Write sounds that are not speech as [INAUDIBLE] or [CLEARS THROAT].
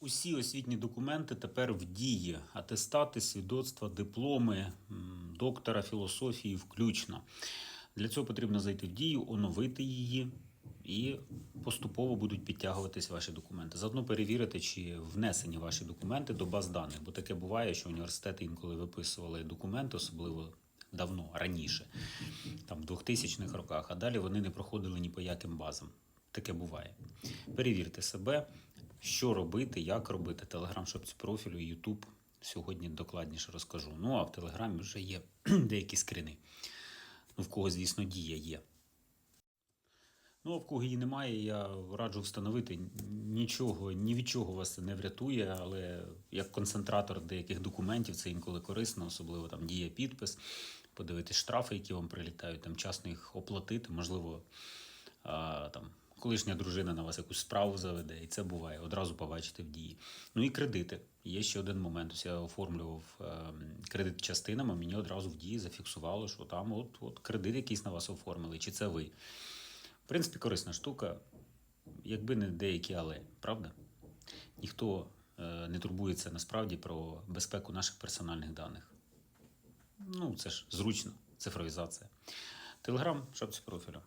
Усі освітні документи тепер в дії: атестати, свідоцтва, дипломи, доктора філософії включно. Для цього потрібно зайти в дію, оновити її, і поступово будуть підтягуватись ваші документи. Заодно перевірити, чи внесені ваші документи до баз даних, бо таке буває, що університети інколи виписували документи, особливо давно, раніше, там в 2000-х роках, а далі вони не проходили ні по яким базам. Таке буває. Перевірте себе, що робити, як робити. Телеграм шопці профілю, Ютуб. Сьогодні докладніше розкажу. Ну а в Телеграмі вже є [CLEARS THROAT] деякі скрини. Ну, в кого, звісно, дія є. Ну, а в кого її немає, я раджу встановити. Нічого, ні від чого вас не врятує, але як концентратор деяких документів це інколи корисно, особливо там діє підпис, подивитись штрафи, які вам прилітають, там часно їх оплатити, можливо, а, там. Колишня дружина на вас якусь справу заведе, і це буває. Одразу побачите в дії. Ну і кредити. Є ще один момент. Ось я оформлював ем, кредит частинами, мені одразу в дії зафіксувало, що там от, от кредит якийсь на вас оформили, чи це ви. В принципі, корисна штука, якби не деякі але, правда? Ніхто е, не турбується насправді про безпеку наших персональних даних. Ну, це ж зручно, цифровізація. Телеграм, шапці профілю.